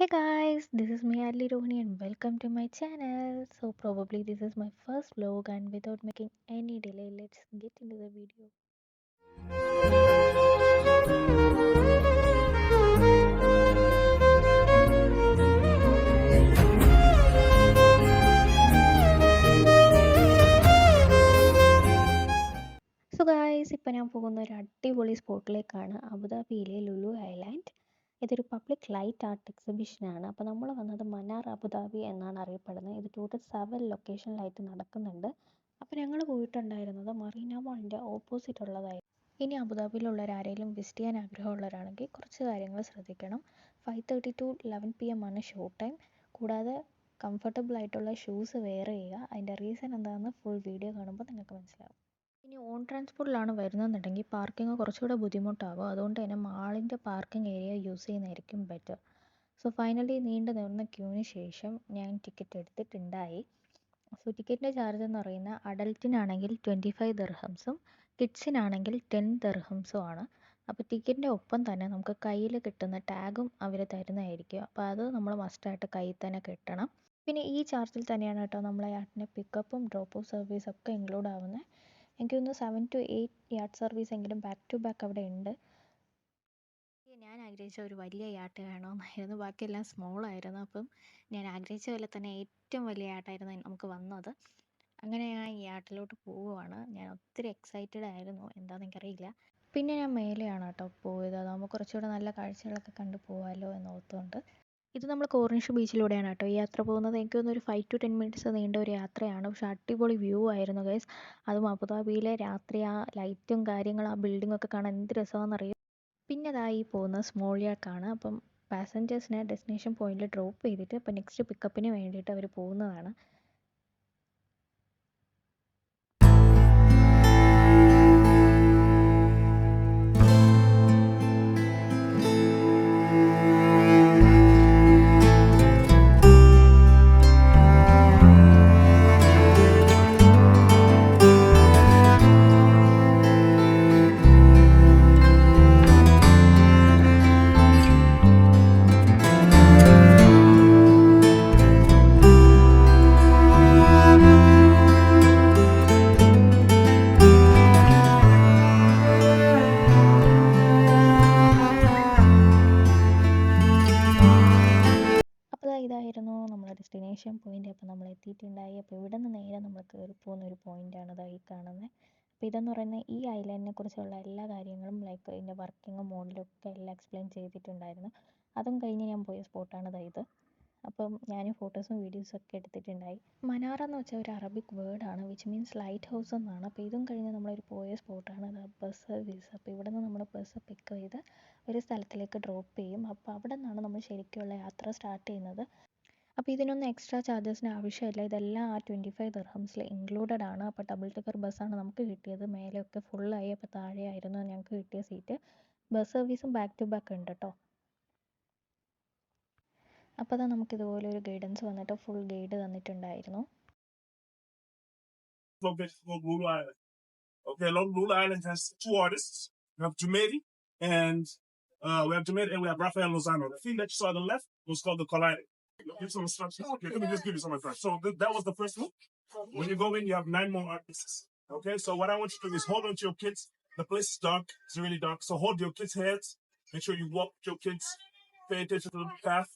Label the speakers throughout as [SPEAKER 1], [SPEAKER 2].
[SPEAKER 1] Hey guys, this is me Adli Rohini and welcome to my channel. So probably this is my first vlog and without making any delay, let's get into the video. So guys ഇപ്പം ഞാൻ പോകുന്ന ഒരു അടിപൊളി സ്പോട്ടിലേക്കാണ് അബുദാബിയിലെ Lulu island ഇതൊരു public light art exhibition ആണ്. അപ്പോൾ നമ്മൾ വന്നത് മനാർ അബുദാബി എന്നാണ് അറിയപ്പെടുന്നത്. ഇത് ടോട്ടൽ സെവൻ ലൊക്കേഷനിലായിട്ട് നടക്കുന്നുണ്ട്. അപ്പോൾ ഞങ്ങൾ പോയിട്ടുണ്ടായിരുന്നത് മറീന മോളിന്റെ ഓപ്പോസിറ്റ് ഉള്ളതായിരുന്നു ഇനി അബുദാബിയിലുള്ളവർ ആരെങ്കിലും വിസിറ്റ് ചെയ്യാൻ ആഗ്രഹമുള്ളവരാണെങ്കിൽ കുറച്ച് കാര്യങ്ങൾ ശ്രദ്ധിക്കണം. Five thirty to eleven P M ആണ് ഷോ ടൈം കൂടാതെ കംഫർട്ടബിൾ ആയിട്ടുള്ള ഷൂസ് വെയർ ചെയ്യുക. അതിന്റെ റീസൺ എന്താണെന്ന് ഫുൾ വീഡിയോ കാണുമ്പോൾ നിങ്ങൾക്ക് മനസ്സിലാവും. ഇനി ഓൺ ട്രാൻസ്പോർട്ടിലാണ് വരുന്നതെന്നുണ്ടെങ്കിൽ പാർക്കിംഗ് കുറച്ചുകൂടെ ബുദ്ധിമുട്ടാകും. അതുകൊണ്ട് തന്നെ മാളിന്റെ പാർക്കിംഗ് ഏരിയ യൂസ് ചെയ്യുന്നതായിരിക്കും ബെറ്റർ സോ ഫൈനലി നീണ്ടു നിന്ന ക്യൂവിന് ശേഷം ഞാൻ ടിക്കറ്റ് എടുത്തിട്ടുണ്ടായി. സോ ടിക്കറ്റിന്റെ ചാർജ് എന്ന് പറയുന്ന അഡൽറ്റിനാണെങ്കിൽ ട്വന്റി ഫൈവ് ദർഹംസും കിഡ്സിനാണെങ്കിൽ ടെൻ ദർഹംസും ആണ്. അപ്പോൾ ടിക്കറ്റിന്റെ ഒപ്പം തന്നെ നമുക്ക് കയ്യിൽ കിട്ടുന്ന ടാഗും അവർ തരുന്നതായിരിക്കും. അപ്പോൾ അത് നമ്മൾ മസ്റ്റായിട്ട് കയ്യിൽ തന്നെ കിട്ടണം. പിന്നെ ഈ ചാർജിൽ തന്നെയാണ് കേട്ടോ നമ്മളെ ആട്ടിന്റെ പിക്കപ്പും ഡ്രോപ്പും സർവീസൊക്കെ ഇൻക്ലൂഡ് ആവുന്നത്. എനിക്ക് തോന്നുന്നു seven to eight yard service എങ്കിലും ബാക്ക് ടു ബാക്ക് അവിടെ ഉണ്ട്. ഞാൻ ആഗ്രഹിച്ച ഒരു വലിയ യാട്ട് വേണമെന്നായിരുന്നു ബാക്കിയെല്ലാം സ്മോൾ ആയിരുന്നു. അപ്പം ഞാൻ ആഗ്രഹിച്ച പോലെ തന്നെ ഏറ്റവും വലിയ യാട്ടായിരുന്നു നമുക്ക് വന്നത്. അങ്ങനെ ഞാൻ ഈ യാട്ടിലോട്ട് പോവുകയാണ് ഞാൻ ഒത്തിരി എക്സൈറ്റഡ് ആയിരുന്നു. എന്താണെന്ന് എനിക്കറിയില്ല. പിന്നെ ഞാൻ മേലെയാണ് കേട്ടോ പോയത്. അതാകുമ്പോൾ കുറച്ചുകൂടെ നല്ല കാഴ്ചകളൊക്കെ കണ്ടു പോകാമല്ലോ എന്ന് ഓർത്തുകൊണ്ട് ഇത് നമ്മൾ കോർണിഷ് ബീച്ചിലൂടെയാണ് കേട്ടോ ഈ യാത്ര പോകുന്നത്. എനിക്ക് തോന്നുന്നു ഒരു ഫൈവ് ടു ടെൻ മിനിറ്റ്സ് നീണ്ട ഒരു യാത്രയാണ്. പക്ഷെ അടിപൊളി വ്യൂ ആയിരുന്നു ഗൈസ് അതും അബുദാബിയിലെ രാത്രി ആ ലൈറ്റും കാര്യങ്ങളും ആ ബിൽഡിംഗ് ഒക്കെ കാണാൻ എന്ത് രസമാണെന്നറിയോ പിന്നെ അതായി ഈ പോകുന്ന സ്മോൾ യാക്കാണ് അപ്പം പാസഞ്ചേഴ്സിനെ ഡെസ്റ്റിനേഷൻ പോയിന്റിൽ ഡ്രോപ്പ് ചെയ്തിട്ട് അപ്പം നെക്സ്റ്റ് പിക്കപ്പിന് വേണ്ടിയിട്ട് അവർ പോകുന്നതാണ്. ഡെസ്റ്റിനേഷൻ പോയിന്റ് അപ്പോൾ നമ്മൾ എത്തിയിട്ടുണ്ടായി അപ്പോൾ ഇവിടെ നിന്ന് നേരെ നമ്മൾ കയറി പോകുന്ന ഒരു പോയിന്റാണ് ഇതാ ഈ കാണുന്നത് അപ്പോൾ ഇതെന്ന് പറയുന്നത് ഈ ഐലൻഡിനെ കുറിച്ചുള്ള എല്ലാ കാര്യങ്ങളും ലൈക്ക് ഇതിന്റെ വർക്കിങ്ങും മോഡലും ഒക്കെ എല്ലാം എക്സ്പ്ലെയിൻ ചെയ്തിട്ടുണ്ടായിരുന്നു. അതും കഴിഞ്ഞ് ഞാൻ പോയ സ്പോട്ടാണ് ഇതാ ഇത്. അപ്പം ഞാൻ ഫോട്ടോസും വീഡിയോസും ഒക്കെ എടുത്തിട്ടുണ്ടായി. മനാറ എന്ന് വെച്ചാൽ ഒരു അറബിക് വേർഡാണ് വിച്ച് മീൻസ് ലൈറ്റ് ഹൗസ് എന്നാണ്. അപ്പോൾ ഇതും കഴിഞ്ഞ് നമ്മളൊരു പോയ സ്പോട്ടാണ് ബസ് സർവീസ് അപ്പോൾ ഇവിടെ നിന്ന് നമ്മൾ ബസ് പിക്ക് ചെയ്ത് ഒരു സ്ഥലത്തിലേക്ക് ഡ്രോപ്പ് ചെയ്യും. അപ്പോൾ അവിടെ നിന്നാണ് നമ്മൾ ശരിക്കുള്ള യാത്ര സ്റ്റാർട്ട് ചെയ്യുന്നത്. അപ്പോൾ ഇതിനൊന്നും എക്സ്ട്രാ ചാർജസിന് ആവശ്യമില്ല. ഇതെല്ലാം ആ ട്വന്റി ഫൈവ് ദിർഹംസിൽ ഇൻക്ലൂഡഡ് ആണ് അപ്പോൾ ഡബിൾ ടിക്കർ ബസ്സാണ് നമുക്ക് കിട്ടിയത്. മേലെയൊക്കെ ഫുള്ളായി അപ്പോൾ താഴെയായിരുന്നു ഞങ്ങൾക്ക് കിട്ടിയ സീറ്റ് ബസ് സർവീസും ബാക്ക് ടു ബാക്ക് ഉണ്ട് കേട്ടോ അപ്പോൾ അതാ നമുക്ക് ഇതുപോലെ ഒരു ഗൈഡൻസ് വന്നിട്ട് ഫുൾ ഗൈഡ് തന്നിട്ടുണ്ടായിരുന്നു.
[SPEAKER 2] And uh, we have Jumedi and we have Rafael Lozano. The thing that you saw on the left. Was called the Collider. Give some instructions. Okay, let me just give you some advice. So th- that was the first one. When you go in, you have nine more artists. Okay, so what I want you to do is hold on to your kids. The place is dark. It's really dark. So hold your kids' hands. Make sure you walk with your kids. Pay attention to the path.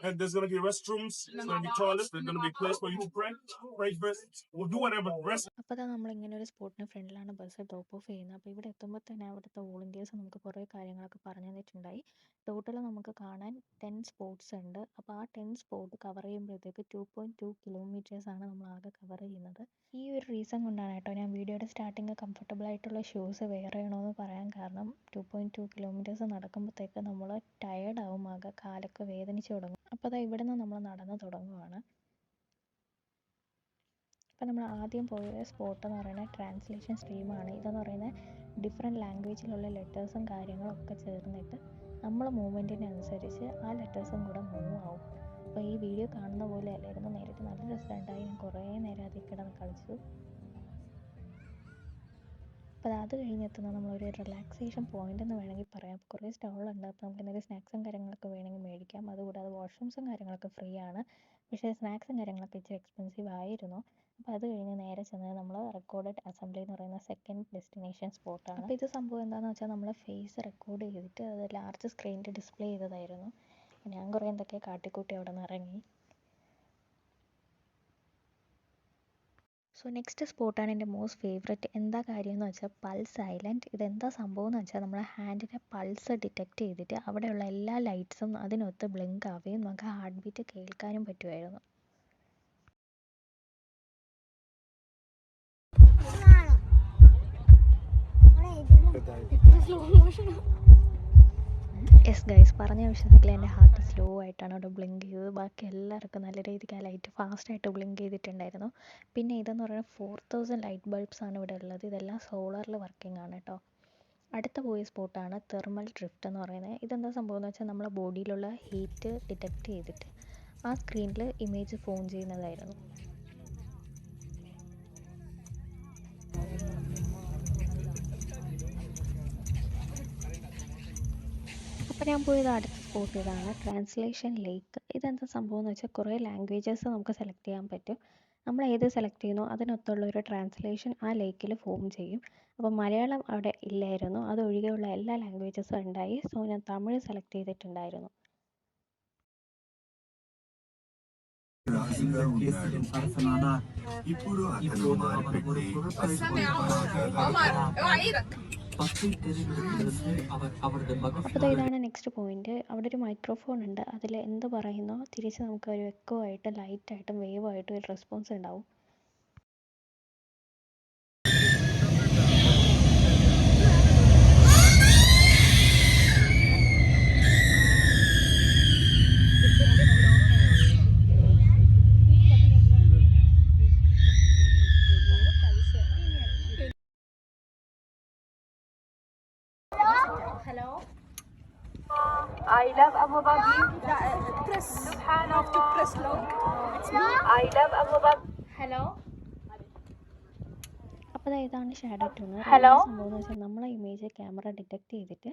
[SPEAKER 2] And there's gonna be restrooms. There's gonna be toilets. There's gonna be a place for you to pray. Pray first. We'll do whatever. Rest
[SPEAKER 1] അപ്പോൾ നമ്മൾ ഇങ്ങനെ ഒരു സ്പോട്ടിന് ഫ്രണ്ടിലാണ് bus drop of ചെയ്യുന്നത് അപ്പോൾ ഇവിടെ എത്തുമ്പോൾ തന്നെ അവിടുത്തെ വോളണ്ടിയേഴ്സ് നമുക്ക് കുറേ കാര്യങ്ങളൊക്കെ പറഞ്ഞു തന്നിട്ടുണ്ടായി ടോട്ടൽ നമുക്ക് കാണാൻ ടെൻ സ്പോട്ട്സ് ഉണ്ട് അപ്പോൾ ആ ടെൻ സ്പോട്ട് കവർ ചെയ്യുമ്പോഴത്തേക്ക് ടു പോയിന്റ് ടു കിലോമീറ്റേഴ്സാണ് നമ്മൾ ആകെ കവർ ചെയ്യുന്നത് ഈ ഒരു റീസൺ കൊണ്ടാണ് കേട്ടോ ഞാൻ വീഡിയോയുടെ സ്റ്റാർട്ടിങ് കംഫർട്ടബിൾ ആയിട്ടുള്ള ഷൂസ് വെയർ ചെയ്യണമെന്ന് പറയാൻ കാരണം ടു പോയിന്റ് ടു കിലോമീറ്റേഴ്സ് നടക്കുമ്പോഴത്തേക്ക് നമ്മൾ ടയേർഡ് ആവും ആകെ കാലൊക്കെ വേദനിച്ച് തുടങ്ങും അപ്പോൾ ദാ നിന്ന് നമ്മൾ നടന്ന് തുടങ്ങുവാണ്. അപ്പോൾ നമ്മൾ ആദ്യം പോയ സ്പോട്ട് എന്ന് പറയുന്നത് ട്രാൻസ്ലേഷൻ സ്ട്രീമാണ് ഇതെന്ന് പറയുന്നത് ഡിഫറെന്റ് ലാംഗ്വേജിലുള്ള ലെറ്റേഴ്സും കാര്യങ്ങളും ഒക്കെ ചേർന്നിട്ട് നമ്മളെ മൂവ്മെന്റിനനുസരിച്ച് ആ ലെറ്റേഴ്സും കൂടെ മൂവ് ആവും. അപ്പോൾ ഈ വീഡിയോ കാണുന്ന പോലെ അല്ലായിരുന്നു. നേരിട്ട് നല്ല രസമുണ്ടായി ഞാൻ കുറേ നേരം അതിൽ കിടന്ന് കളിച്ചു. അപ്പോൾ അത് കഴിഞ്ഞെത്തുന്ന നമ്മളൊരു റിലാക്സേഷൻ പോയിന്റ് എന്ന് വേണമെങ്കിൽ പറയാം. കുറേ സ്റ്റോളുണ്ട് അപ്പോൾ നമുക്ക് എന്തെങ്കിലും സ്നാക്സും കാര്യങ്ങളൊക്കെ വേണമെങ്കിൽ മേടിക്കാം. അതുകൂടാതെ വാഷ്റൂംസും കാര്യങ്ങളൊക്കെ ഫ്രീ ആണ് പക്ഷേ സ്നാക്സും കാര്യങ്ങളൊക്കെ ഇച്ചിരി എക്സ്പെൻസീവ് ആയിരുന്നു. അപ്പോൾ അത് കഴിഞ്ഞ് നേരെ ചെന്നത് നമ്മൾ റെക്കോർഡഡ് അസംബ്ലി എന്ന് പറയുന്ന സെക്കൻഡ് ഡെസ്റ്റിനേഷൻ സ്പോട്ടാണ് അപ്പോൾ ഇത് സംഭവം എന്താണെന്ന് വെച്ചാൽ നമ്മൾ ഫേസ് റെക്കോർഡ് ചെയ്തിട്ട് അത് ലാർജ് സ്ക്രീനിൽ ഡിസ്പ്ലേ ചെയ്തതായിരുന്നു. ഞാൻ കുറേ എന്തൊക്കെ കാട്ടിക്കൂട്ടി അവിടെ നിന്ന് ഇറങ്ങി സോ നെക്സ്റ്റ് സ്പോട്ടാണ് എന്റെ മോസ്റ്റ് ഫേവറേറ്റ് എന്താ കാര്യം എന്ന് വെച്ചാൽ പൾസ് ഐലൻഡ് ഇതെന്താ സംഭവം എന്ന് വെച്ചാൽ നമ്മുടെ ഹാൻഡിന്റെ പൾസ് ഡിറ്റക്റ്റ് ചെയ്തിട്ട് അവിടെയുള്ള എല്ലാ ലൈറ്റ്സും അതിനൊത്ത് ബ്ലിങ്ക് ആവുകയും നമുക്ക് ഹാർട്ട് ബീറ്റ് കേൾക്കാനും പറ്റുമായിരുന്നു. എസ് ഗൈസ് പറഞ്ഞ വിശ്വസിക്കില്ല എന്റെ ഹാർട്ട് സ്ലോ ആയിട്ടാണ് അവിടെ ബ്ലിങ്ക് ചെയ്തത്. ബാക്കി എല്ലാവർക്കും നല്ല രീതിക്ക് ആ ലൈറ്റ് ഫാസ്റ്റായിട്ട് ബ്ലിങ്ക് ചെയ്തിട്ടുണ്ടായിരുന്നു. പിന്നെ ഇതെന്ന് പറയുന്നത് ഫോർ തൗസൻഡ് ലൈറ്റ് ബൾബ്സ് ആണ് ഇവിടെ ഉള്ളത്. ഇതെല്ലാം സോളാറിൽ വർക്കിംഗ് ആണ് കേട്ടോ അടുത്ത പോയ സ്പോട്ടാണ് തെർമൽ ഡ്രിഫ്റ്റ് എന്ന് പറയുന്നത്. ഇതെന്താ സംഭവം എന്ന് വെച്ചാൽ നമ്മളെ ബോഡിയിലുള്ള ഹീറ്റ് ഡിറ്റക്റ്റ് ചെയ്തിട്ട് ആ സ്ക്രീനിൽ ഇമേജ് ഫോൺ ചെയ്യുന്നതായിരുന്നു. അപ്പോൾ ഞാൻ പോയത് അടുത്ത സ്പോട്ട് ഇതാണ് ട്രാൻസ്ലേഷൻ ലേക്ക് ഇതെന്താ സംഭവം എന്ന് വെച്ചാൽ കുറേ ലാംഗ്വേജസ് നമുക്ക് സെലക്ട് ചെയ്യാൻ പറ്റും നമ്മൾ ഏത് സെലക്ട് ചെയ്യുന്നോ അതിനൊത്തുള്ള ഒരു ട്രാൻസ്ലേഷൻ ആ ലേക്കിൽ ഫോം ചെയ്യും അപ്പോൾ മലയാളം അവിടെ ഇല്ലായിരുന്നു അതൊഴികെയുള്ള എല്ലാ ലാംഗ്വേജസും ഉണ്ടായി സോ ഞാൻ തമിഴ് സെലക്ട് ചെയ്തിട്ടുണ്ടായിരുന്നു
[SPEAKER 3] రాజుగా ఉన్నాడు ఇప్పుడు అతను మారిపెట్టి
[SPEAKER 1] അപ്പോൾ ഇതാണ് നെക്സ്റ്റ് പോയിന്റ് അവിടെ ഒരു മൈക്രോഫോൺ ഉണ്ട്. അതിൽ എന്ത് പറയുന്നോ തിരിച്ച് നമുക്ക് ഒരു എക്കോ ആയിട്ട് ലൈറ്റ് ആയിട്ടും വേവ് ആയിട്ടും ഒരു റെസ്പോൺസ് ഉണ്ടാവും. അപ്പോൾ ഇതാണ് ഷാഡോ ട്യൂണർ
[SPEAKER 4] Hello?
[SPEAKER 1] സംഭവം വെച്ചാൽ നമ്മളെ ഇമേജ് ക്യാമറ ഡിറ്റക്ട് ചെയ്തിട്ട്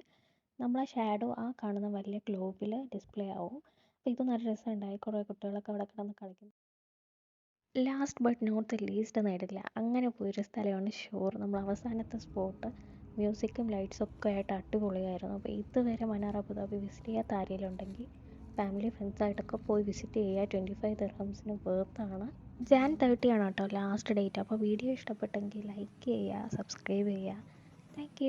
[SPEAKER 1] നമ്മളെ ഷാഡോ ആ കാണുന്ന വലിയ ഗ്ലോബിൽ ഡിസ്പ്ലേ ആവും. അപ്പോൾ ഇത് നല്ല രസമുണ്ടായി. കുറേ കുട്ടികളൊക്കെ അവിടെ കിടന്ന് കളിക്കും last but not the least നേടില്ല അങ്ങനെ പോയൊരു സ്ഥലമാണ് ഷോർ നമ്മൾ അവസാനത്തെ സ്പോട്ട് മ്യൂസിക്കും ലൈറ്റ്സും ഒക്കെ ആയിട്ട് അടിപൊളിയായിരുന്നു. അപ്പോൾ ഇതുവരെ മനാർ അബുദാബി വിസിറ്റ് ചെയ്യാത്ത ആരെങ്കിലും ഉണ്ടെങ്കിൽ ഫാമിലി ഫ്രണ്ട്സായിട്ടൊക്കെ പോയി വിസിറ്റ് ചെയ്യുക. ട്വന്റി ഫൈവ് ദിർഹംസിന് ആണ്. ജാൻ തേർട്ടി ആണ് കേട്ടോ ലാസ്റ്റ് ഡേറ്റ് അപ്പോൾ വീഡിയോ ഇഷ്ടപ്പെട്ടെങ്കിൽ ലൈക്ക് ചെയ്യുക സബ്സ്ക്രൈബ് ചെയ്യുക. താങ്ക്